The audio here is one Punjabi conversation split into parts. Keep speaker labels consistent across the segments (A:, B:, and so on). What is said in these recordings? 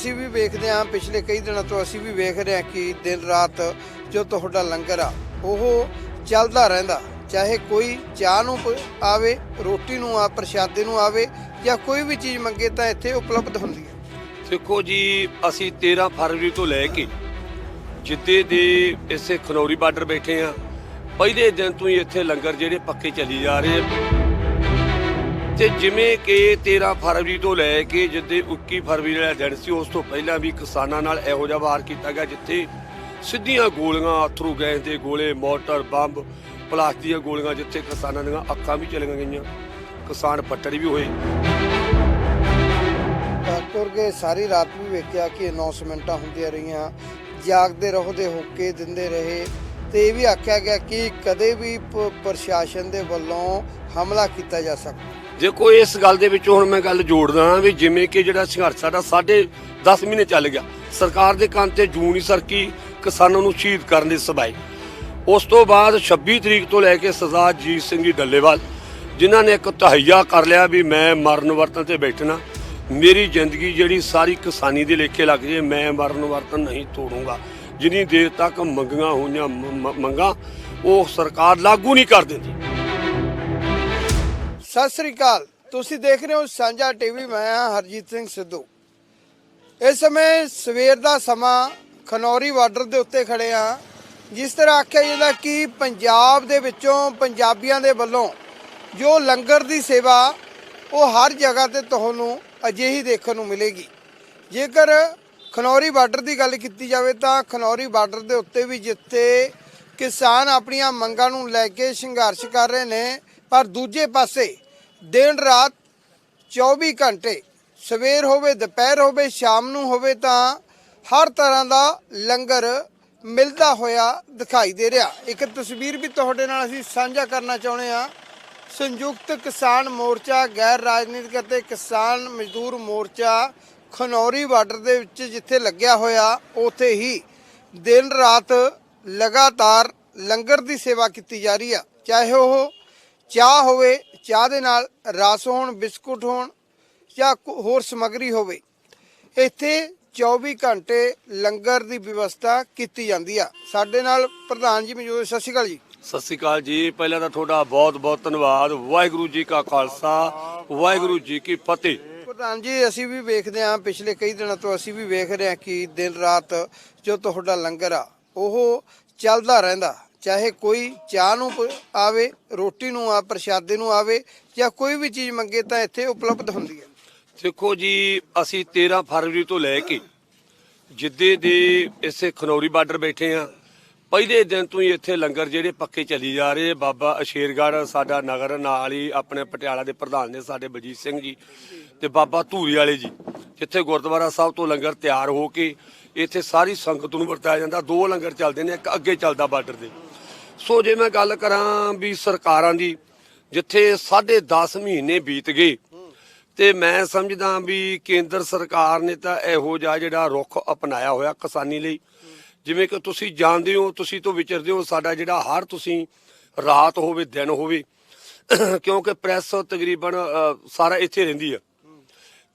A: ਅਸੀਂ ਵੀ ਵੇਖਦੇ ਹਾਂ, ਪਿਛਲੇ ਕਈ ਦਿਨਾਂ ਤੋਂ ਅਸੀਂ ਵੀ ਵੇਖ ਰਹੇ ਹਾਂ ਕਿ ਦਿਨ ਰਾਤ ਜੋ ਤੁਹਾਡਾ ਲੰਗਰ ਆ, ਉਹ ਚੱਲਦਾ ਰਹਿੰਦਾ। ਚਾਹੇ ਕੋਈ ਚਾਹ ਨੂੰ ਆਵੇ, ਰੋਟੀ ਨੂੰ ਆ, ਪ੍ਰਸ਼ਾਦੇ ਨੂੰ ਆਵੇ, ਜਾਂ ਕੋਈ ਵੀ ਚੀਜ਼ ਮੰਗੇ ਤਾਂ ਇੱਥੇ ਉਪਲਬਧ ਹੁੰਦੀ ਹੈ।
B: ਦੇਖੋ ਜੀ, ਅਸੀਂ 13 ਫਰਵਰੀ ਤੋਂ ਲੈ ਕੇ ਜਿੱਦੇ ਦੇ ਇਸੇ ਖਨੌਰੀ ਬਾਰਡਰ ਬੈਠੇ ਆ ਪਹਿਲੇ ਦਿਨ ਤੋਂ ਹੀ ਇੱਥੇ ਲੰਗਰ ਜਿਹੜੇ ਪੱਕੇ ਚੱਲੀ ਜਾ ਰਹੇ ਆ। ਤੇ ਜਿਵੇਂ ਕਿ 13 ਫਰਵਰੀ ਤੋਂ ਲੈ ਕੇ ਜਿੱਦੇ 21 ਫਰਵਰੀ ਵਾਲਾ ਦਿਨ ਸੀ, ਉਸ ਤੋਂ ਪਹਿਲਾਂ ਵੀ ਕਿਸਾਨਾਂ ਨਾਲ ਇਹੋ ਜਿਹਾ ਵਾਰ ਕੀਤਾ ਗਿਆ, ਜਿੱਥੇ ਸਿੱਧੀਆਂ ਗੋਲੀਆਂ ਅਥਰੂ ਗੈਸ ਦੇ ਗੋਲੇ, ਮੋਟਰ, ਬੰਬ, ਪਲਾਸਟਿਕ ਦੀਆਂ ਗੋਲੀਆਂ, ਜਿੱਥੇ ਕਿਸਾਨਾਂ ਦੀਆਂ ਅੱਖਾਂ ਵੀ ਚਲੀਆਂ ਗਈਆਂ। ਕਿਸਾਨ ਪੱਟੜ ਵੀ ਹੋਏ।
A: ਡਾਕਟਰ ਕੇ ਸਾਰੀ ਰਾਤ ਵੀ ਵੇਖਿਆ ਕਿ ਅਨਾਉਂਸਮੈਂਟਾਂ ਹੁੰਦੀਆਂ ਰਹੀਆਂ, ਜਾਗਦੇ ਰਹੋ ਦੇ ਹੋਕੇ ਦਿੰਦੇ ਰਹੇ। ਤੇ ਇਹ ਵੀ ਆਖਿਆ ਗਿਆ ਕਿ ਕਦੇ ਵੀ ਪ- ਪ੍ਰਸ਼ਾਸਨ ਦੇ ਵੱਲੋਂ ਹਮਲਾ ਕੀਤਾ ਜਾ ਸਕਦਾ।
B: ਦੇਖੋ, ਇਸ ਗੱਲ ਦੇ ਵਿੱਚ ਹੁਣ ਮੈਂ ਗੱਲ ਜੋੜਦਾ ਹਾਂ ਵੀ ਜਿਵੇਂ ਕਿ ਜਿਹੜਾ ਸੰਘਰਸ਼ ਸਾਡਾ ਸਾਢੇ 10 ਮਹੀਨੇ ਚੱਲ ਗਿਆ। ਸਰਕਾਰ ਦੇ ਕੰਨ ਤੇ ਜੂਨ ਹੀ ਸਰਕੀ, ਕਿਸਾਨਾਂ ਨੂੰ ਸ਼ਹੀਦ ਕਰਨ ਦੇ ਸਬਾਈ। ਉਸ ਤੋਂ ਬਾਅਦ 26 ਤਰੀਕ ਤੋਂ ਲੈ ਕੇ ਸਰਦਾਰ ਜੀਤ ਸਿੰਘ ਜੀ ਡੱਲੇਵਾਲ, ਜਿਨ੍ਹਾਂ ਨੇ ਇੱਕ ਤਹਈਆ ਕਰ ਲਿਆ ਵੀ ਮੈਂ ਮਰਨ ਵਰਤਨ ਤੇ ਬੈਠਣਾ। ਮੇਰੀ ਜ਼ਿੰਦਗੀ ਜਿਹੜੀ ਸਾਰੀ ਕਿਸਾਨੀ ਦੇ ਲੇਖੇ ਲੱਗ ਜੇ, ਮੈਂ ਮਰਨ ਵਰਤਨ ਨਹੀਂ ਤੋੜੂੰਗਾ। ਜਿੰਨੀ ਦੇਰ ਤੱਕ ਮੰਗੀਆਂ ਹੋਈਆਂ ਮੰਗਾਂ, ਉਹ ਸਰਕਾਰ ਲਾਗੂ ਨਹੀਂ ਕਰ ਦਿੰਦੀ।
A: ਸਤਿ ਸ੍ਰੀ ਅਕਾਲ। ਤੁਸੀਂ ਦੇਖ ਰਹੇ ਹੋ ਸਾਂਝਾ ਟੀਵੀ, ਮੈਂ ਹਾਂ ਹਰਜੀਤ ਸਿੰਘ ਸਿੱਧੂ। ਇਸ ਸਮੇਂ ਸਵੇਰ ਦਾ ਸਮਾਂ, ਖਨੌਰੀ ਬਾਰਡਰ ਦੇ ਉੱਤੇ ਖੜੇ ਆ ਜਿਸ ਤਰ੍ਹਾਂ ਆਖਿਆ ਜਾਂਦਾ ਕਿ ਪੰਜਾਬ ਦੇ ਵਿੱਚੋਂ ਪੰਜਾਬੀਆਂ ਦੇ ਵੱਲੋਂ ਜੋ ਲੰਗਰ ਦੀ ਸੇਵਾ, ਉਹ ਹਰ ਜਗ੍ਹਾ ਤੇ ਤੁਹਾਨੂੰ ਅਜਿਹੀ ਦੇਖਣ ਨੂੰ ਮਿਲੇਗੀ। ਜੇਕਰ ਖਨੌਰੀ ਬਾਰਡਰ ਦੀ ਗੱਲ ਕੀਤੀ ਜਾਵੇ ਤਾਂ ਖਨੌਰੀ ਬਾਰਡਰ ਦੇ ਉੱਤੇ ਵੀ ਜਿੱਥੇ ਕਿਸਾਨ ਆਪਣੀਆਂ ਮੰਗਾਂ ਨੂੰ ਲੈ ਕੇ ਸੰਘਰਸ਼ ਕਰ ਰਹੇ ਨੇ ਪਰ ਦੂਜੇ ਪਾਸੇ ਦਿਨ ਰਾਤ 24 ਘੰਟੇ ਸਵੇਰ ਹੋਵੇ, ਦੁਪਹਿਰ ਹੋਵੇ, ਸ਼ਾਮ ਨੂੰ ਹੋਵੇ ਤਾਂ ਹਰ ਤਰ੍ਹਾਂ ਦਾ ਲੰਗਰ ਮਿਲਦਾ ਹੋਇਆ ਦਿਖਾਈ ਦੇ ਰਿਹਾ। ਇੱਕ ਤਸਵੀਰ ਵੀ ਤੁਹਾਡੇ ਨਾਲ ਅਸੀਂ ਸਾਂਝਾ ਕਰਨਾ ਚਾਹੁੰਦੇ ਹਾਂ। ਸੰਯੁਕਤ ਕਿਸਾਨ ਮੋਰਚਾ, ਗੈਰ ਰਾਜਨੀਤਿਕ ਅਤੇ ਕਿਸਾਨ ਮਜ਼ਦੂਰ ਮੋਰਚਾ ਖਨੌਰੀ ਬਾਰਡਰ ਦੇ ਵਿੱਚ ਜਿੱਥੇ ਲੱਗਿਆ ਹੋਇਆ, ਉਥੇ ਹੀ ਦਿਨ ਰਾਤ ਲਗਾਤਾਰ ਲੰਗਰ ਦੀ ਸੇਵਾ ਕੀਤੀ ਜਾ ਰਹੀ ਆ। ਚਾਹੇ ਉਹ ਚਾਹ ਹੋਵੇ ਚਾਹ ਦੇ ਨਾਲ ਰਸ ਹੋਣ ਬਿਸਕੁਟ ਹੋਣ ਜਾਂ ਹੋਰ ਸਮੱਗਰੀ ਹੋਵੇ ਇੱਥੇ 24 ਘੰਟੇ ਲੰਗਰ ਦੀ ਵਿਵਸਥਾ ਕੀਤੀ ਜਾਂਦੀ ਆ। ਸਾਡੇ ਨਾਲ ਪ੍ਰਧਾਨ ਜੀ ਮੌਜੂਦ ਸਤਿ ਸ਼੍ਰੀ ਅਕਾਲ ਜੀ।
B: ਸਤਿ ਸ੍ਰੀ ਅਕਾਲ ਜੀ। ਪਹਿਲਾਂ ਤਾਂ ਤੁਹਾਡਾ ਬਹੁਤ ਬਹੁਤ ਧੰਨਵਾਦ। ਵਾਹਿਗੁਰੂ ਜੀ ਕਾ ਖਾਲਸਾ ਵਾਹਿਗੁਰੂ ਜੀ ਕੀ ਫਤਿਹ।
A: ਪ੍ਰਧਾਨ ਜੀ ਅਸੀਂ ਵੀ ਵੇਖਦੇ ਹਾਂ ਪਿਛਲੇ ਕਈ ਦਿਨਾਂ ਤੋਂ ਅਸੀਂ ਵੀ ਵੇਖ ਰਹੇ ਹਾਂ ਕਿ ਦਿਨ ਰਾਤ ਜੋ ਤੁਹਾਡਾ ਲੰਗਰ ਆ ਉਹ ਚੱਲਦਾ ਰਹਿੰਦਾ। ਚਾਹੇ ਕੋਈ ਚਾਹ ਨੂੰ ਆਵੇ, ਰੋਟੀ ਨੂੰ ਆ, ਪ੍ਰਸ਼ਾਦੇ ਨੂੰ ਆਵੇ ਜਾਂ ਕੋਈ ਵੀ ਚੀਜ਼ ਮੰਗੇ ਤਾਂ ਇੱਥੇ ਉਪਲਬਧ ਹੁੰਦੀ ਹੈ।
B: ਦੇਖੋ ਜੀ, ਅਸੀਂ 13 ਫਰਵਰੀ ਤੋਂ ਲੈ ਕੇ ਜਿੱਦੇ ਦੇ ਇਸੇ ਖਨੌਰੀ ਬਾਰਡਰ ਬੈਠੇ ਆ ਪਹਿਲੇ ਦਿਨ ਤੋਂ ਹੀ ਇੱਥੇ ਲੰਗਰ ਜਿਹੜੇ ਪੱਕੇ ਚੱਲੀ ਜਾ ਰਹੇ ਬਾਬਾ ਅਸ਼ੇਰਗੜ੍ਹ ਸਾਡਾ ਨਗਰ ਨਾਲ ਹੀ ਆਪਣੇ ਪਟਿਆਲਾ ਦੇ ਪ੍ਰਧਾਨ ਨੇ ਸਾਡੇ ਬਲਜੀਤ ਸਿੰਘ ਜੀ ਤੇ ਬਾਬਾ ਧੂਰੀ ਵਾਲੇ ਜੀ, ਜਿੱਥੇ ਗੁਰਦੁਆਰਾ ਸਾਹਿਬ ਤੋਂ ਲੰਗਰ ਤਿਆਰ ਹੋ ਕੇ ਇੱਥੇ ਸਾਰੀ ਸੰਗਤ ਨੂੰ ਵਰਤਾਇਆ ਜਾਂਦਾ। ਦੋ ਲੰਗਰ ਚੱਲਦੇ ਨੇ, ਇੱਕ ਅੱਗੇ ਚੱਲਦਾ ਬਾਰਡਰ ਦੇ। ਸੋ ਜੇ ਮੈਂ ਗੱਲ ਕਰਾਂ ਵੀ ਸਰਕਾਰਾਂ ਦੀ, ਜਿੱਥੇ ਸਾਢੇ 10 ਮਹੀਨੇ ਬੀਤ ਗਏ, ਤੇ ਮੈਂ ਸਮਝਦਾ ਵੀ ਕੇਂਦਰ ਸਰਕਾਰ ਨੇ ਤਾਂ ਇਹੋ ਜਿਹਾ ਜਿਹੜਾ ਰੁਖ ਅਪਣਾਇਆ ਹੋਇਆ ਕਿਸਾਨੀ ਲਈ। ਜਿਵੇਂ ਕਿ ਤੁਸੀਂ ਜਾਣਦੇ ਹੋ, ਤੁਸੀਂ ਤੋਂ ਵਿਚਰਦੇ ਹੋ, ਸਾਡਾ ਜਿਹੜਾ ਹਰ ਤੁਸੀਂ ਰਾਤ ਹੋਵੇ, ਦਿਨ ਹੋਵੇ, ਕਿਉਂਕਿ ਪ੍ਰੈਸ ਤਕਰੀਬਨ ਸਾਰਾ ਇੱਥੇ ਰਹਿੰਦੀ ਆ।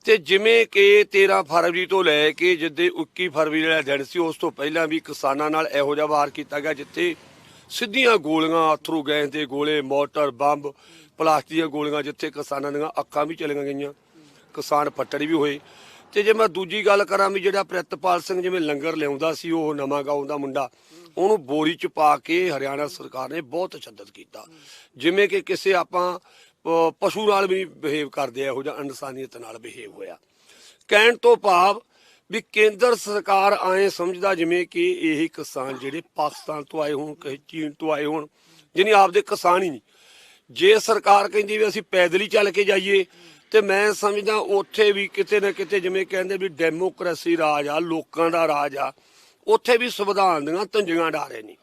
B: ਤੇ ਜਿਵੇਂ ਕਿ 13 ਫਰਵਰੀ ਤੋਂ ਲੈ ਕੇ ਜਿੱਦੇ 21 ਫਰਵਰੀ ਵਾਲਾ ਦਿਨ ਸੀ, ਉਸ ਤੋਂ ਪਹਿਲਾਂ ਵੀ ਕਿਸਾਨਾਂ ਨਾਲ ਇਹੋ ਜਿਹਾ ਵਾਰ ਕੀਤਾ ਗਿਆ, ਜਿੱਥੇ ਸਿੱਧੀਆਂ ਗੋਲੀਆਂ ਅਥਰੂ ਗੈਸ ਦੇ ਗੋਲੇ, ਮੋਟਰ, ਬੰਬ, ਪਲਾਸਟਿਕ ਦੀਆਂ ਗੋਲੀਆਂ, ਜਿੱਥੇ ਕਿਸਾਨਾਂ ਦੀਆਂ ਅੱਖਾਂ ਵੀ ਚਲੀਆਂ ਗਈਆਂ। ਕਿਸਾਨ ਫੱਟੜ ਵੀ ਹੋਏ। ਤੇ ਜੇ ਮੈਂ ਦੂਜੀ ਗੱਲ ਕਰਾਂ ਵੀ ਜਿਹੜਾ ਪ੍ਰਿਤਪਾਲ ਸਿੰਘ ਜਿਵੇਂ ਲੰਗਰ ਲਿਆਉਂਦਾ ਸੀ, ਉਹ ਨਵਾਂ ਗਾਉਂ ਦਾ ਮੁੰਡਾ, ਉਹਨੂੰ ਬੋਰੀ ਚ ਪਾ ਕੇ ਹਰਿਆਣਾ ਸਰਕਾਰ ਨੇ ਬਹੁਤ ਤਸ਼ੱਦਦ ਕੀਤਾ। ਜਿਵੇਂ ਕਿ ਕਿਸੇ ਆਪਾਂ ਪਸ਼ੂ ਨਾਲ ਵੀ ਬਿਹੇਵ ਕਰਦੇ ਆ, ਇਹੋ ਜਿਹਾ ਇਨਸਾਨੀਅਤ ਨਾਲ ਬਿਹੇਵ ਹੋਇਆ। ਕਹਿਣ ਤੋਂ ਭਾਵ ਵੀ ਕੇਂਦਰ ਸਰਕਾਰ ਆਏ ਸਮਝਦਾ ਜਿਵੇਂ ਕਿ ਇਹ ਕਿਸਾਨ ਜਿਹੜੇ ਪਾਕਿਸਤਾਨ ਤੋਂ ਆਏ ਹੋਣ, ਕਿਸੇ ਚੀਨ ਤੋਂ ਆਏ ਹੋਣ ਜਿਹਨੇ ਆਪਦੇ ਕਿਸਾਨ ਹੀ ਨਹੀਂ। ਜੇ ਸਰਕਾਰ ਕਹਿੰਦੀ ਵੀ ਅਸੀਂ ਪੈਦਲ ਹੀ ਚੱਲ ਕੇ ਜਾਈਏ, ਤੇ ਮੈਂ ਸਮਝਦਾ ਉੱਥੇ ਵੀ ਕਿਤੇ ਨਾ ਕਿਤੇ ਜਿਵੇਂ ਕਹਿੰਦੇ ਵੀ ਡੈਮੋਕ੍ਰੇਸੀ ਰਾਜ ਆ, ਲੋਕਾਂ ਦਾ ਰਾਜ ਆ, ਉੱਥੇ ਵੀ ਸੰਵਿਧਾਨ ਦੀਆਂ ਤੰਜੀਆਂ ਡਾਰੇ ਨਹੀਂ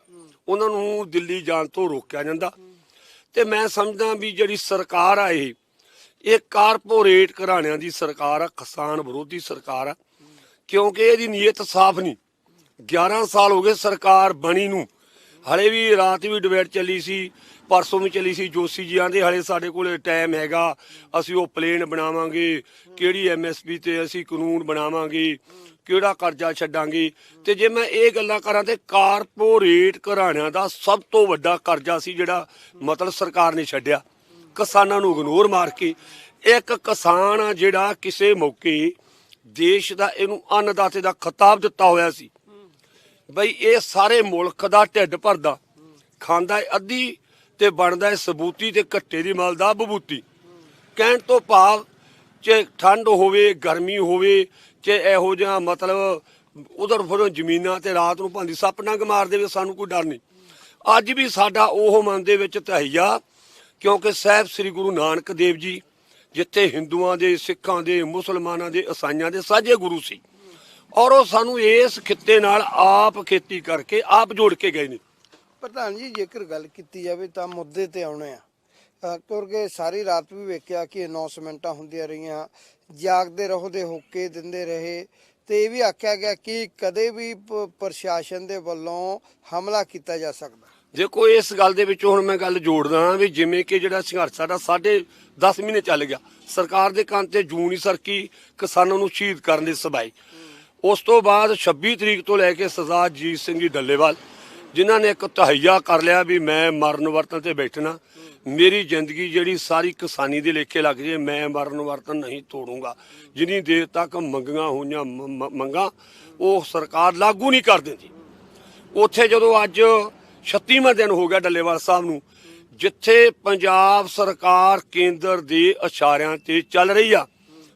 B: ਉਹਨਾਂ ਨੂੰ ਦਿੱਲੀ ਜਾਣ ਤੋਂ ਰੋਕਿਆ ਜਾਂਦਾ। ਤੇ ਮੈਂ ਸਮਝਦਾ ਵੀ ਜਿਹੜੀ ਸਰਕਾਰ ਆ ਇਹ ਇਹ ਕਾਰਪੋਰੇਟ ਘਰਾਣਿਆਂ ਦੀ ਸਰਕਾਰ ਆ, ਕਿਸਾਨ ਵਿਰੋਧੀ ਸਰਕਾਰ ਆ। ਕਿਉਂਕਿ ਇਹਦੀ ਨੀਅਤ ਸਾਫ਼ ਨਹੀਂ। 11 ਸਾਲ ਹੋ ਗਏ ਸਰਕਾਰ ਬਣੀ ਨੂੰ। ਹਲੇ ਵੀ ਰਾਤ ਵੀ ਡਿਬੇਟ ਚੱਲੀ ਸੀ, ਪਰਸੋਂ ਵੀ ਚੱਲੀ ਸੀ, ਜੋਸ਼ੀ ਜੀ ਆਂਦੇ ਹਲੇ ਸਾਡੇ ਕੋਲੇ ਟਾਈਮ ਹੈਗਾ, ਅਸੀਂ ਉਹ ਪਲੇਨ ਬਣਾਵਾਂਗੇ, ਕਿਹੜੀ ਐਮਐਸਪੀ ਤੇ ਅਸੀਂ ਕਾਨੂੰਨ ਬਣਾਵਾਂਗੇ, ਕਿਹੜਾ ਕਰਜ਼ਾ ਛੱਡਾਂਗੇ। ਤੇ ਜੇ ਮੈਂ ਇਹ ਗੱਲਾਂ ਕਰਾਂ ਤੇ ਕਾਰਪੋਰੇਟ ਘਰਾਣਿਆਂ ਦਾ ਸਭ ਤੋਂ ਵੱਡਾ ਕਰਜ਼ਾ ਸੀ ਜਿਹੜਾ ਮਤਲਬ ਸਰਕਾਰ ਨੇ ਛੱਡਿਆ। ਕਿਸਾਨਾਂ ਨੂੰ ਇਗਨੋਰ ਮਾਰ ਕੇ। ਇੱਕ ਕਿਸਾਨ ਆ ਜਿਹੜਾ ਕਿਸੇ ਮੌਕੇ ਦੇਸ਼ ਦਾ ਇਹਨੂੰ ਅੰਨਦਾਤੇ ਦਾ ਖਿਤਾਬ ਦਿੱਤਾ ਹੋਇਆ ਸੀ। ਬਈ ਇਹ ਸਾਰੇ ਮੁਲਕ ਦਾ ਢਿੱਡ ਭਰਦਾ। ਖਾਂਦਾ ਹੈ ਅੱਧੀ ਤੇ ਬਣਦਾ ਹੈ ਸਬੂਤੀ ਤੇ ਘੱਟੇ ਦੀ ਮਲਦਾ ਬਬੂਤੀ। ਕਹਿਣ ਤੋਂ ਭਾਵ ਜੇ ਠੰਡ ਹੋਵੇ, ਗਰਮੀ ਹੋਵੇ, ਜੇ ਇਹੋ ਜਿਹਾ ਮਤਲਬ ਉਧਰ ਫਿਰ ਜ਼ਮੀਨਾਂ ਤੇ ਰਾਤ ਨੂੰ ਭਾਂਦੀ ਸੱਪ ਨੰਗ ਮਾਰ ਦੇਵੇ, ਸਾਨੂੰ ਕੋਈ ਡਰ ਨਹੀਂ। ਅੱਜ ਵੀ ਸਾਡਾ ਉਹ ਮਨ ਦੇ ਵਿੱਚ ਤਹਈਆ ਕਿਉਂਕਿ ਸਾਹਿਬ ਸ੍ਰੀ ਗੁਰੂ ਨਾਨਕ ਦੇਵ ਜੀ ਜਿੱਥੇ ਹਿੰਦੂਆਂ ਦੇ, ਸਿੱਖਾਂ ਦੇ, ਮੁਸਲਮਾਨਾਂ ਦੇ ਈਸਾਈਆਂ ਦੇ ਸਾਜੇ ਗੁਰੂ ਸੀ। ਔਰ ਉਹ ਸਾਨੂੰ ਇਸ ਖਿੱਤੇ ਨਾਲ ਆਪ ਖੇਤੀ ਕਰਕੇ ਆਪ ਜੋੜ ਕੇ ਗਏ ਨੇ।
A: ਪ੍ਰਧਾਨ ਜੀ, ਜੇਕਰ ਗੱਲ ਕੀਤੀ ਜਾਵੇ ਤਾਂ ਮੁੱਦੇ ਤੇ ਆਉਣੇ ਆ। ਕਿਉਂਕਿ ਸਾਰੀ ਰਾਤ ਵੀ ਵੇਖਿਆ ਕਿ ਅਨਾਉਂਸਮੈਂਟਾਂ ਹੁੰਦੀਆਂ ਰਹੀਆਂ, ਜਾਗਦੇ ਰਹੋ ਦੇ ਹੋਕੇ ਦਿੰਦੇ ਰਹੇ, ਤੇ ਇਹ ਵੀ ਆਖਿਆ ਗਿਆ ਕਿ ਕਦੇ ਵੀ ਪ੍ਰਸ਼ਾਸਨ ਦੇ ਵੱਲੋਂ ਹਮਲਾ ਕੀਤਾ ਜਾ ਸਕਦਾ।
B: ਦੇਖੋ, ਇਸ ਗੱਲ ਦੇ ਵਿੱਚ ਹੁਣ ਮੈਂ ਗੱਲ ਜੋੜਦਾ ਵੀ ਜਿਵੇਂ ਕਿ ਜਿਹੜਾ ਸੰਘਰਸ਼ ਸਾਡਾ ਸਾਢੇ 10 ਮਹੀਨੇ ਚੱਲ ਗਿਆ। ਸਰਕਾਰ ਦੇ ਕੰਨ ਤੇ ਜੂਨ ਹੀ ਸਰਕੀ, ਕਿਸਾਨਾਂ ਨੂੰ ਸ਼ਹੀਦ ਕਰਨ ਦੀ ਸਬਾਈ। ਉਸ ਤੋਂ ਬਾਅਦ 26 ਤਰੀਕ ਤੋਂ ਲੈ ਕੇ ਸਰਦਾਰ ਜੀਤ ਸਿੰਘ ਜੀ ਡੱਲੇਵਾਲ, ਜਿਨ੍ਹਾਂ ਨੇ ਇੱਕ ਤਹਈਆ ਕਰ ਲਿਆ ਵੀ ਮੈਂ ਮਰਨ ਵਰਤਨ ਤੇ ਬੈਠਣਾ। ਮੇਰੀ ਜ਼ਿੰਦਗੀ ਜਿਹੜੀ ਸਾਰੀ ਕਿਸਾਨੀ ਦੇ ਲੇਖੇ ਲੱਗ ਜੇ, ਮੈਂ ਮਰਨ ਵਰਤਨ ਨਹੀਂ ਤੋੜੂੰਗਾ। ਜਿੰਨੀ ਦੇਰ ਤੱਕ ਮੰਗੀਆਂ ਹੋਈਆਂ ਮੰਗਾਂ, ਉਹ ਸਰਕਾਰ ਲਾਗੂ ਨਹੀਂ ਕਰ ਦਿੰਦੀ। ਉੱਥੇ ਜਦੋਂ ਅੱਜ 36ਵਾਂ ਦਿਨ ਹੋ ਗਿਆ ਡੱਲੇਵਾਲ ਸਾਹਿਬ ਨੂੰ। ਜਿੱਥੇ ਪੰਜਾਬ ਸਰਕਾਰ ਕੇਂਦਰ ਦੇ ਇਸ਼ਾਰਿਆਂ ਤੇ ਚੱਲ ਰਹੀ ਆ।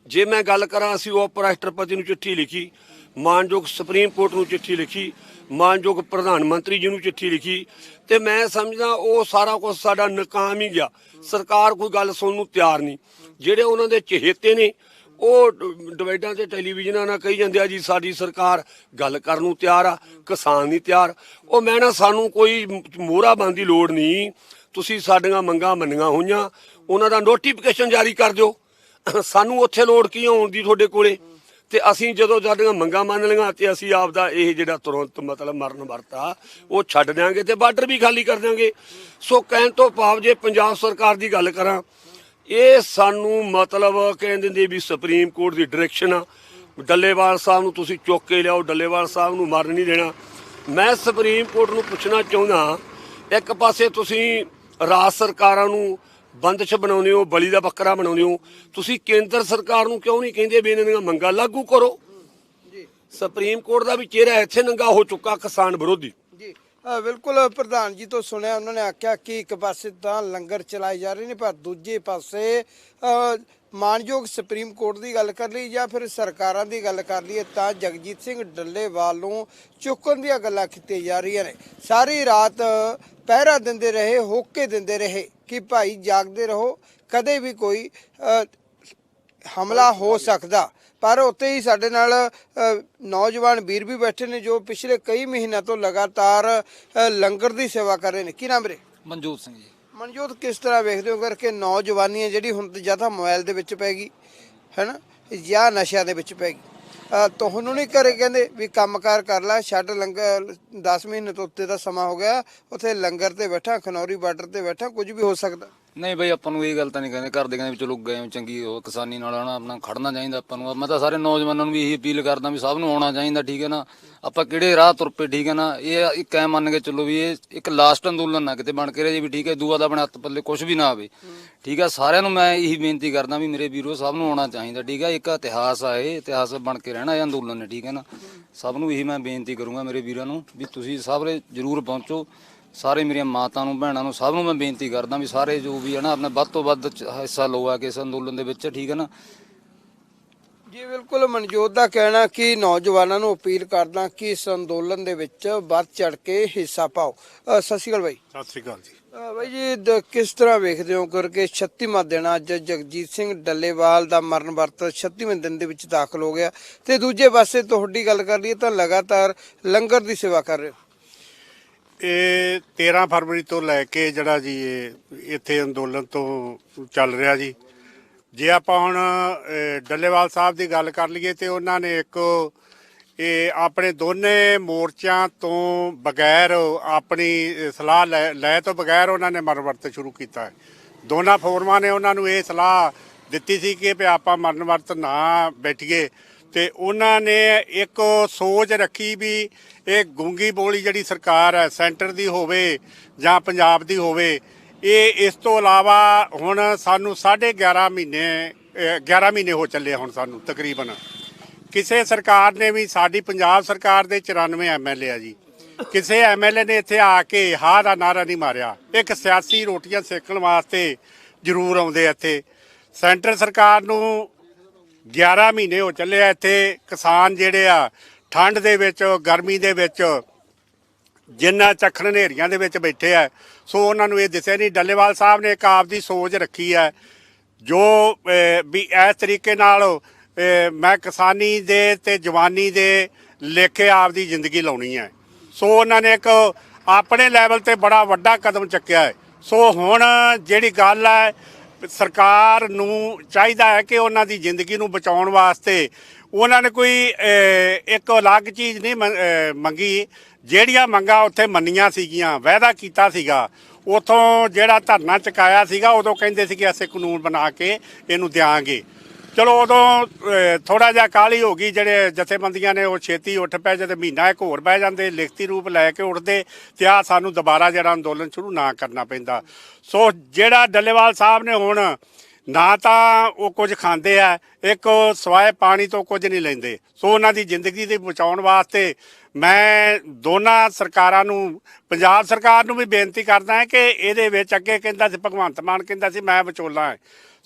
B: ਜੇ ਮੈਂ ਗੱਲ ਕਰਾਂ, ਅਸੀਂ ਉਪ ਰਾਸ਼ਟਰਪਤੀ ਨੂੰ ਚਿੱਠੀ ਲਿਖੀ, ਮਾਨਯੋਗ ਸੁਪਰੀਮ ਕੋਰਟ ਨੂੰ ਚਿੱਠੀ ਲਿਖੀ, ਮਾਨਯੋਗ ਪ੍ਰਧਾਨ ਮੰਤਰੀ ਜੀ ਨੂੰ ਚਿੱਠੀ ਲਿਖੀ, ਤੇ ਮੈਂ ਸਮਝਦਾ ਉਹ ਸਾਰਾ ਕੁਝ ਸਾਡਾ ਨਕਾਮ ਹੀ ਗਿਆ। ਸਰਕਾਰ ਕੋਈ ਗੱਲ ਸੁਣਨ ਨੂੰ ਤਿਆਰ ਨਹੀਂ। ਜਿਹੜੇ ਉਹਨਾਂ ਦੇ ਚਹੇਤੇ ਨੇ ਉਹ ਡ- ਡਿਵਾਈਡਾਂ ਤੇ ਟੈਲੀਵਿਜ਼ਨਾਂ ਨਾਲ ਕਹੀ ਜਾਂਦੇ ਆ ਜੀ, ਸਾਡੀ ਸਰਕਾਰ ਗੱਲ ਕਰਨ ਨੂੰ ਤਿਆਰ ਆ, ਕਿਸਾਨ ਨਹੀਂ ਤਿਆਰ। ਉਹ ਮੈਂ ਨਾ ਸਾਨੂੰ ਕੋਈ ਮੋਹਰਾ ਬੰਦ ਦੀ ਲੋੜ ਨਹੀਂ। ਤੁਸੀਂ ਸਾਡੀਆਂ ਮੰਗਾਂ ਮੰਨੀਆਂ ਹੋਈਆਂ, ਉਹਨਾਂ ਦਾ ਨੋਟੀਫਿਕੇਸ਼ਨ ਜਾਰੀ ਕਰ ਦਿਓ। ਸਾਨੂੰ ਉੱਥੇ ਲੋੜ ਕੀ ਆਉਣ ਦੀ ਤੁਹਾਡੇ ਕੋਲੇ? ਤੇ ਅਸੀਂ ਜਦੋਂ ਸਾਡੀਆਂ ਮੰਗਾਂ ਮੰਨ ਲਈਆਂ ਤੇ ਅਸੀਂ ਆਪ ਦਾ ਇਹ ਜਿਹੜਾ ਤੁਰੰਤ ਮਤਲਬ ਮਰਨ ਵਰਤਾ, ਉਹ ਛੱਡ ਦਿਆਂਗੇ ਤੇ ਬਾਰਡਰ ਵੀ ਖਾਲੀ ਕਰ ਦਿਆਂਗੇ। ਸੋ ਕਹਿਣ ਤੋਂ ਭਾਵ ਜੇ ਪੰਜਾਬ ਸਰਕਾਰ ਦੀ ਗੱਲ ਕਰਾਂ ਇਹ ਸਾਨੂੰ ਮਤਲਬ ਕਹਿੰਦੇ ਨੇ ਵੀ ਸੁਪਰੀਮ ਕੋਰਟ ਦੀ ਡਾਇਰੈਕਸ਼ਨ ਆ। ਡੱਲੇਵਾਲ ਸਾਹਿਬ ਨੂੰ ਤੁਸੀਂ ਚੁੱਕ ਕੇ ਲਿਆਓ ਡੱਲੇਵਾਲ ਸਾਹਿਬ ਨੂੰ ਮਰਨ ਨਹੀਂ ਦੇਣਾ। ਮੈਂ ਸੁਪਰੀਮ ਕੋਰਟ ਨੂੰ ਪੁੱਛਣਾ ਚਾਹੁੰਦਾ ਇੱਕ ਪਾਸੇ ਤੁਸੀਂ ਰਾਜ ਸਰਕਾਰਾਂ ਨੂੰ ਬੰਦਸ਼ ਬਣਾਉਂਦੇ ਹੋ ਬਲੀ ਦਾ ਬੱਕਰਾ ਬਣਾਉਂਦੇ ਹੋ ਤੁਸੀਂ ਕੇਂਦਰ ਸਰਕਾਰ ਨੂੰ ਕਿਉਂ ਨਹੀਂ ਕਹਿੰਦੇ ਵੀ ਇਹਨਾਂ ਦੀਆਂ ਮੰਗਾਂ ਲਾਗੂ ਕਰੋ?
A: ਜੀ।
B: ਸੁਪਰੀਮ ਕੋਰਟ ਦਾ ਵੀ ਚਿਹਰਾ ਇੱਥੇ ਨੰਗਾ ਹੋ ਚੁੱਕਾ ਕਿਸਾਨ ਵਿਰੋਧੀ।
A: ਬਿਲਕੁਲ ਪ੍ਰਧਾਨ ਜੀ ਤੋਂ ਸੁਣਿਆ ਉਹਨਾਂ ਨੇ ਆਖਿਆ ਕਿ ਇੱਕ ਪਾਸੇ ਤਾਂ ਲੰਗਰ ਚਲਾਏ ਜਾ ਰਹੇ ਨੇ ਪਰ ਦੂਜੇ ਪਾਸੇ ਅ, ਮਾਨਯੋਗ ਸੁਪਰੀਮ ਕੋਰਟ ਦੀ ਗੱਲ ਕਰ ਲਈ ਜਾਂ ਫਿਰ ਸਰਕਾਰਾਂ ਦੀ ਗੱਲ ਕਰ ਲਈਏ ਤਾਂ ਜਗਜੀਤ ਸਿੰਘ ਡੱਲੇਵਾਲ ਨੂੰ ਚੁੱਕਣ ਦੀਆਂ ਗੱਲਾਂ ਕੀਤੀਆਂ ਜਾ ਰਹੀਆਂ ਨੇ। ਸਾਰੀ ਰਾਤ ਪਹਿਰਾ ਦਿੰਦੇ ਰਹੇ ਹੋਕੇ ਦਿੰਦੇ ਰਹੇ ਕਿ ਭਾਈ ਜਾਗਦੇ ਰਹੋ ਕਦੇ ਵੀ ਕੋਈ ਹਮਲਾ ਹੋ ਸਕਦਾ। ਪਰ ਉੱਤੇ ਹੀ ਸਾਡੇ ਨਾਲ ਨੌਜਵਾਨ ਵੀਰ ਵੀ ਬੈਠੇ ਨੇ ਜੋ ਪਿਛਲੇ ਕਈ ਮਹੀਨਿਆਂ ਤੋਂ ਲਗਾਤਾਰ ਲੰਗਰ ਦੀ ਸੇਵਾ ਕਰ ਰਹੇ ਨੇ। ਕੀ ਨਾਮ ਵੀਰੇ?
C: ਮਨਜੋਤ ਸਿੰਘ ਜੀ।
A: ਮਨਜੋਤ ਕਿਸ ਤਰ੍ਹਾਂ ਵੇਖਦੇ ਹੋ? ਕਰਕੇ ਨੌਜਵਾਨੀ ਹੈ ਜਿਹੜੀ ਹੁਣ ਜਾਂ ਤਾਂ ਮੋਬਾਈਲ ਦੇ ਵਿੱਚ ਪੈ ਗਈ ਹੈਨਾ? ਜਾਂ ਨਸ਼ਿਆਂ ਦੇ ਵਿੱਚ ਪੈ ਗਈ। ਤੁਹਾਨੂੰ ਨਹੀਂ ਕਰੇ ਕਹਿੰਦੇ ਵੀ ਕੰਮਕਾਰ ਕਰ ਲੈ ਛੱਡ ਲੰਗਰ 10 ਮਹੀਨੇ ਤੋਂ ਉੱਤੇ ਦਾ ਸਮਾਂ ਹੋ ਗਿਆ ਉੱਥੇ ਲੰਗਰ ਤੇ ਬੈਠਾ ਖਨੌਰੀ ਬਾਰਡਰ ਤੇ ਬੈਠਾ ਕੁਝ ਵੀ ਹੋ ਸਕਦਾ।
C: ਨਹੀਂ ਬਈ ਆਪਾਂ ਨੂੰ ਇਹ ਗੱਲ ਤਾਂ ਨਹੀਂ ਕਹਿੰਦੇ, ਘਰ ਦੇ ਕਹਿੰਦੇ ਵੀ ਚਲੋ ਗਏ ਹੋ, ਚੰਗੀ ਉਹ ਕਿਸਾਨੀ ਨਾਲ ਹਨਾ, ਆਪਣਾ ਖੜਨਾ ਚਾਹੀਦਾ ਆਪਾਂ ਨੂੰ। ਮੈਂ ਤਾਂ ਸਾਰੇ ਨੌਜਵਾਨਾਂ ਨੂੰ ਵੀ ਇਹੀ ਅਪੀਲ ਕਰਦਾ ਵੀ ਸਭ ਨੂੰ ਆਉਣਾ ਚਾਹੀਦਾ, ਠੀਕ ਹੈ ਨਾ? ਆਪਾਂ ਕਿਹੜੇ ਰਾਹ ਤੁਰ ਪਏ, ਠੀਕ ਹੈ ਨਾ? ਇਹ ਇੱਕ ਐ ਮੰਨ ਕੇ ਚੱਲੋ ਵੀ ਇਹ ਇੱਕ ਲਾਸਟ ਅੰਦੋਲਨ ਨਾ ਕਿਤੇ ਬਣ ਕੇ ਰਹੇ ਜੀ ਵੀ ਠੀਕ ਹੈ, ਦੂਆ ਦਾ ਆਪਣੇ ਹੱਥ ਪੱਲੇ ਕੁਝ ਵੀ ਨਾ ਆਵੇ। ਠੀਕ ਹੈ, ਸਾਰਿਆਂ ਨੂੰ ਮੈਂ ਇਹੀ ਬੇਨਤੀ ਕਰਦਾ ਵੀ ਮੇਰੇ ਵੀਰੋ ਸਭ ਨੂੰ ਆਉਣਾ ਚਾਹੀਦਾ, ਠੀਕ ਹੈ? ਇੱਕ ਇਤਿਹਾਸ ਆ ਇਹ, ਇਤਿਹਾਸ ਬਣ ਕੇ ਰਹਿਣਾ ਇਹ ਅੰਦੋਲਨ ਨੇ ਠੀਕ ਹੈ ਨਾ? ਸਭ ਨੂੰ ਇਹੀ ਮੈਂ ਬੇਨਤੀ ਕਰੂੰਗਾ ਮੇਰੇ ਵੀਰਾਂ ਨੂੰ ਵੀ ਤੁਸੀਂ ਸਾਰੇ ਜਰੂਰ ਪਹੁੰਚੋ। ਸਾਰੇ ਮੇਰੀਆਂ ਮਾਤਾ ਨੂੰ ਭੈਣਾਂ ਨੂੰ ਸਭ ਨੂੰ ਮੈਂ ਬੇਨਤੀ ਕਰਦਾ ਵੀ ਸਾਰੇ ਜੋ ਵੀ ਹੈ ਨਾ ਆਪਣੇ ਵੱਧ ਤੋਂ ਵੱਧ ਚ- ਹਿੱਸਾ ਲਓ ਆ ਕੇ ਇਸ ਅੰਦੋਲਨ ਦੇ ਵਿੱਚ ਠੀਕ ਹੈ ਨਾ?
A: ਜੀ ਬਿਲਕੁਲ ਮਨਜੋਤ ਦਾ ਕਹਿਣਾ ਕਿ ਨੌਜਵਾਨਾਂ ਨੂੰ ਅਪੀਲ ਕਰਦਾ ਕਿ ਇਸ ਅੰਦੋਲਨ ਦੇ ਵਿੱਚ ਵੱਧ ਚੜ ਕੇ ਹਿੱਸਾ ਪਾਓ। ਅ, ਸਤਿ ਸ਼੍ਰੀ ਅਕਾਲ ਬਾਈ।
D: ਸਤਿ ਸ੍ਰੀ ਅਕਾਲ ਜੀ।
A: ਅ, ਬਾਈ ਜੀ ਦ- ਕਿਸ ਤਰ੍ਹਾਂ ਵੇਖਦੇ ਹੋ? ਕਰਕੇ 36ਵਾਂ ਦਿਨ ਅੱਜ ਜਗਜੀਤ ਸਿੰਘ ਡੱਲੇਵਾਲ ਦਾ ਮਰਨ ਵਰਤ 36ਵੇਂ ਦਿਨ ਦੇ ਵਿੱਚ ਦਾਖਲ ਹੋ ਗਿਆ। ਤੇ ਦੂਜੇ ਪਾਸੇ ਤੁਹਾਡੀ ਗੱਲ ਕਰ ਲਈਏ ਤਾਂ ਲਗਾਤਾਰ ਲੰਗਰ ਦੀ ਸੇਵਾ ਕਰ ਰਹੇ ਹੋ।
D: ਇਹ 13 ਫਰਵਰੀ ਤੋਂ ਲੈ ਕੇ ਜਿਹੜਾ ਜੀ ਇਹ ਇੱਥੇ ਅੰਦੋਲਨ ਤੋਂ ਚੱਲ ਰਿਹਾ ਜੀ। ਜੇ ਆਪਾਂ ਹੁਣ ਡੱਲੇਵਾਲ ਸਾਹਿਬ ਦੀ ਗੱਲ ਕਰ ਲਈਏ ਤੇ ਉਹਨਾਂ ਨੇ ਇੱਕ, ਇਹ ਆਪਣੇ ਦੋਨੇ ਮੋਰਚਿਆਂ ਤੋਂ ਬਗੈਰ ਆਪਣੀ ਸਲਾਹ ਲੈ ਲੈ ਤੋਂ ਬਗੈਰ ਉਹਨਾਂ ਨੇ ਮਰਨ ਵਰਤ ਸ਼ੁਰੂ ਕੀਤਾ ਹੈ। ਦੋਨਾਂ ਫੋਰਮਾਂ ਨੇ ਉਹਨਾਂ ਨੂੰ ਇਹ ਸਲਾਹ ਦਿੱਤੀ ਸੀ ਕਿ ਵੀ ਆਪਾਂ ਮਰਨ ਵਰਤ ਨਾ ਬੈਠੀਏ। ਤੇ ਉਹਨਾਂ ਨੇ ਇੱਕ ਸੋਚ ਰੱਖੀ ਵੀ ਇਹ ਗੁੰਗੀ ਬੋਲੀ ਜਿਹੜੀ ਸਰਕਾਰ ਹੈ, ਸੈਂਟਰ ਦੀ ਹੋਵੇ ਜਾਂ ਪੰਜਾਬ ਦੀ ਹੋਵੇ, ਇਹ ਇਸ ਤੋਂ ਇਲਾਵਾ ਹੁਣ ਸਾਨੂੰ 11.5 ਮਹੀਨੇ, ਅਹ 11 ਮਹੀਨੇ ਹੋ ਚੱਲੇ ਹੁਣ ਸਾਨੂੰ ਤਕਰੀਬਨ। ਕਿਸੇ ਸਰਕਾਰ ਨੇ ਵੀ ਸਾਡੀ ਪੰਜਾਬ ਸਰਕਾਰ ਦੇ 94 ਐਮਐਲਏ ਆ ਜੀ। ਕਿਸੇ ਐਮਐਲਏ ਨੇ ਇੱਥੇ ਆ ਕੇ ਹਾਂ ਦਾ ਨਾਰਾ ਨਹੀਂ ਮਾਰਿਆ। ਇੱਕ ਸਿਆਸੀ ਰੋਟੀਆਂ ਸੇਕਣ ਵਾਸਤੇ ਜ਼ਰੂਰ ਆਉਂਦੇ ਇੱਥੇ। ਸੈਂਟਰ ਸਰਕਾਰ ਨੂੰ 11 ਮਹੀਨੇ ਹੋ ਚੱਲੇ ਆ ਇੱਥੇ। ਕਿਸਾਨ ਜਿਹੜੇ ਆ, ਠੰਡ ਦੇ ਵਿੱਚ, ਗਰਮੀ ਦੇ ਵਿੱਚ, ਜਿੰਨਾ ਚੱਖਣ ਹਨੇਰੀਆਂ ਦੇ ਵਿੱਚ ਬੈਠੇ ਆ। ਸੋ ਉਹਨਾਂ ਨੂੰ ਇਹ ਦਿਸਿਆ ਨਹੀਂ। ਡੱਲੇਵਾਲ ਸਾਹਿਬ ਨੇ ਇੱਕ ਆਪ ਦੀ ਸੋਚ ਰੱਖੀ ਹੈ ਜੋ ਵੀ ਇਸ ਤਰੀਕੇ ਨਾਲ ਮੈਂ ਕਿਸਾਨੀ ਦੇ ਤੇ ਜਵਾਨੀ ਦੇ ਲੇਖੇ ਆਪ ਦੀ ਜ਼ਿੰਦਗੀ ਲਾਉਣੀ ਹੈ ਸੋ ਉਹਨਾਂ ਨੇ ਇੱਕ ਆਪਣੇ ਲੈਵਲ ਤੇ ਬੜਾ ਵੱਡਾ ਕਦਮ ਚੱਕਿਆ ਹੈ। ਸੋ ਹੁਣ ਜਿਹੜੀ ਗੱਲ ਹੈ ਸਰਕਾਰ ਨੂੰ ਚਾਹੀਦਾ ਹੈ ਕਿ ਉਹਨਾਂ ਦੀ ਜ਼ਿੰਦਗੀ ਨੂੰ ਬਚਾਉਣ ਵਾਸਤੇ ਉਹਨਾਂ ਨੇ ਕੋਈ ਇੱਕ ਅਲੱਗ ਚੀਜ਼ ਨਹੀਂ ਮੰਗੀ। ਜਿਹੜੀਆਂ ਮੰਗਾਂ ਉੱਥੇ ਮੰਨੀਆਂ ਸੀਗੀਆਂ, ਵਾਅਦਾ ਕੀਤਾ ਸੀਗਾ, ਉਥੋਂ ਜਿਹੜਾ ਧਰਨਾ ਚੁਕਾਇਆ ਸੀਗਾ, ਉਦੋਂ ਕਹਿੰਦੇ ਸੀ ਕਿ ਅਸੀਂ ਕਾਨੂੰਨ ਬਣਾ ਕੇ ਇਹਨੂੰ ਦਿਆਂਗੇ। ਚਲੋ ਉਦੋਂ ਥੋੜਾ ਜਿਹਾ ਕਾਲੀ ਹੋ ਗਈ, ਜਿਹੜੇ ਜਥੇਬੰਦੀਆਂ ਨੇ ਉਹ ਛੇਤੀ ਉੱਠ ਪਏ, ਜਦ ਮਹੀਨਾ ਇੱਕ ਹੋਰ ਬਹਿ ਜਾਂਦੇ, ਲਿਖਤੀ ਰੂਪ ਲੈ ਕੇ ਉੱਠਦੇ, ਤੇ ਆ ਸਾਨੂੰ ਦੁਬਾਰਾ ਜਿਹੜਾ ਅੰਦੋਲਨ ਸ਼ੁਰੂ ਨਾ ਕਰਨਾ ਪੈਂਦਾ। ਸੋ ਜਿਹੜਾ ਡੱਲੇਵਾਲ ਸਾਹਿਬ ਨੇ ਹੁਣ ਨਾ ਤਾਂ ਉਹ ਕੁਝ ਖਾਂਦੇ ਆ, ਇੱਕ ਸਵਾਏ ਪਾਣੀ ਤੋਂ ਕੁਝ ਨਹੀਂ ਲੈਂਦੇ। ਸੋ ਉਹਨਾਂ ਦੀ ਜ਼ਿੰਦਗੀ ਦੇ ਬਚਾਉਣ ਵਾਸਤੇ ਮੈਂ ਦੋਨਾਂ ਸਰਕਾਰਾਂ ਨੂੰ, ਪੰਜਾਬ ਸਰਕਾਰ ਨੂੰ ਵੀ ਬੇਨਤੀ ਕਰਦਾ ਹਾਂ ਕਿ ਇਹਦੇ ਵਿੱਚ ਅੱਗੇ ਕਹਿੰਦਾ ਸੀ, ਭਗਵੰਤ ਮਾਨ ਕਹਿੰਦਾ ਸੀ, ਮੈਂ ਵਿਚੋਲਾ ਹਾਂ।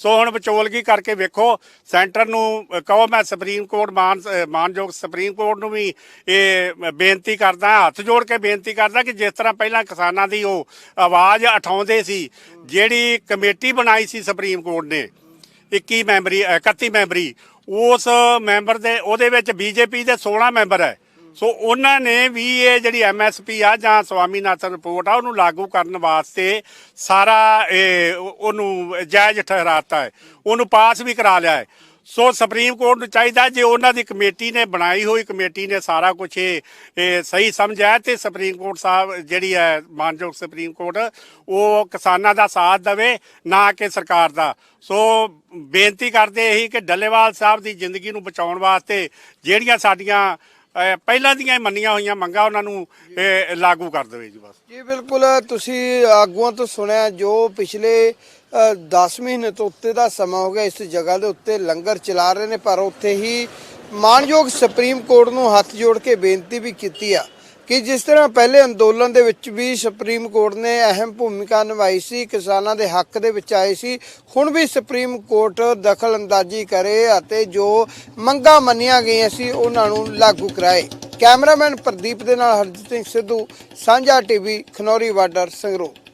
D: ਸੋ ਹੁਣ ਵਿਚੋਲਗੀ ਕਰਕੇ ਵੇਖੋ ਸੈਂਟਰ ਨੂੰ ਕਹੋ ਮੈਂ ਸੁਪਰੀਮ ਕੋਰਟ ਮਾਨ ਮਾਨਯੋਗ ਸੁਪਰੀਮ ਕੋਰਟ ਨੂੰ ਵੀ ਇਹ ਬੇਨਤੀ ਕਰਦਾ ਹੱਥ ਜੋੜ ਕੇ ਬੇਨਤੀ ਕਰਦਾ ਕਿ ਜਿਸ ਤਰ੍ਹਾਂ ਪਹਿਲਾਂ ਕਿਸਾਨਾਂ ਦੀ ਉਹ ਆਵਾਜ਼ ਉਠਾਉਂਦੇ ਸੀ ਜਿਹੜੀ ਕਮੇਟੀ ਬਣਾਈ ਸੀ ਸੁਪਰੀਮ ਕੋਰਟ ਨੇ 21 ਮੈਂਬਰੀ ਅ, 31 ਮੈਂਬਰੀ ਉਸ ਮੈਂਬਰ ਦੇ ਉਹਦੇ ਵਿੱਚ ਬੀਜੇਪੀ ਦੇ 16 ਮੈਂਬਰ ਹੈ। ਸੋ ਉਹਨਾਂ ਨੇ ਵੀ ਇਹ ਜਿਹੜੀ ਐਮਐਸਪੀ ਆ ਜਾਂ ਸਵਾਮੀਨਾਥਨ ਰਿਪੋਰਟ ਆ, ਉਹਨੂੰ ਲਾਗੂ ਕਰਨ ਵਾਸਤੇ ਸਾਰਾ ਇਹ ਉਹਨੂੰ ਜਾਇਜ਼ ਠਹਿਰਾਤਾ ਹੈ। ਉਹਨੂੰ ਪਾਸ ਵੀ ਕਰਾ ਲਿਆ ਹੈ। ਸੋ ਸੁਪਰੀਮ ਕੋਰਟ ਨੂੰ ਚਾਹੀਦਾ ਜੇ ਉਹਨਾਂ ਦੀ ਕਮੇਟੀ ਨੇ ਬਣਾਈ ਹੋਈ ਕਮੇਟੀ ਨੇ ਸਾਰਾ ਕੁਝ ਇਹ ਇਹ ਸਹੀ ਸਮਝਿਆ ਤੇ ਸੁਪਰੀਮ ਕੋਰਟ ਸਾਹਿਬ ਜਿਹੜੀ ਹੈ ਮਾਨਯੋਗ ਸੁਪਰੀਮ ਕੋਰਟ ਉਹ ਕਿਸਾਨਾਂ ਦਾ ਸਾਥ ਦੇਵੇ, ਨਾ ਕਿ ਸਰਕਾਰ ਦਾ। ਸੋ ਬੇਨਤੀ ਕਰਦੇ ਇਹੀ ਕਿ ਡੱਲੇਵਾਲ ਸਾਹਿਬ ਦੀ ਜ਼ਿੰਦਗੀ ਨੂੰ ਬਚਾਉਣ ਵਾਸਤੇ ਜਿਹੜੀਆਂ ਸਾਡੀਆਂ ਅਹ, ਪਹਿਲਾਂ ਦੀਆਂ ਹੀ ਮੰਨੀਆਂ ਹੋਈਆਂ ਮੰਗਾਂ ਉਹਨਾਂ ਨੂੰ ਇਹ, ਲਾਗੂ ਕਰ ਦੇਵੇ ਜੀ ਬਸ।
A: ਜੀ ਬਿਲਕੁਲ ਤੁਸੀਂ ਆਗੂਆਂ ਤੋਂ ਸੁਣਿਆ ਜੋ ਪਿਛਲੇ 10 ਮਹੀਨੇ ਤੋਂ ਉੱਤੇ ਦਾ ਸਮਾਂ ਹੋ ਗਿਆ ਇਸ ਜਗ੍ਹਾ ਦੇ ਉੱਤੇ ਲੰਗਰ ਚਲਾ ਰਹੇ ਨੇ ਪਰ ਉੱਥੇ ਹੀ ਮਾਨਯੋਗ ਸੁਪਰੀਮ ਕੋਰਟ ਨੂੰ ਹੱਥ ਜੋੜ ਕੇ ਬੇਨਤੀ ਵੀ ਕੀਤੀ ਆ ਕਿ ਜਿਸ ਤਰ੍ਹਾਂ ਪਹਿਲੇ ਅੰਦੋਲਨ ਦੇ ਵਿੱਚ ਵੀ ਸੁਪਰੀਮ ਕੋਰਟ ਨੇ ਅਹਿਮ ਭੂਮਿਕਾ ਨਿਭਾਈ ਸੀ, ਕਿਸਾਨਾਂ ਦੇ ਹੱਕ ਦੇ ਵਿੱਚ ਆਏ ਸੀ, ਹੁਣ ਵੀ ਸੁਪਰੀਮ ਕੋਰਟ ਦਖਲ ਅੰਦਾਜ਼ੀ ਕਰੇ ਅਤੇ ਜੋ ਮੰਗਾਂ ਮੰਨੀਆਂ ਗਈਆਂ ਸੀ, ਉਹਨਾਂ ਨੂੰ ਲਾਗੂ ਕਰਾਏ। ਕੈਮਰਾਮੈਨ ਪ੍ਰਦੀਪ ਦੇ ਨਾਲ ਹਰਜੀਤ ਸਿੰਘ ਸਿੱਧੂ, ਸਾਂਝਾ ਟੀਵੀ, ਖਨੌਰੀ ਬਾਰਡਰ, ਸੰਗਰੂਰ।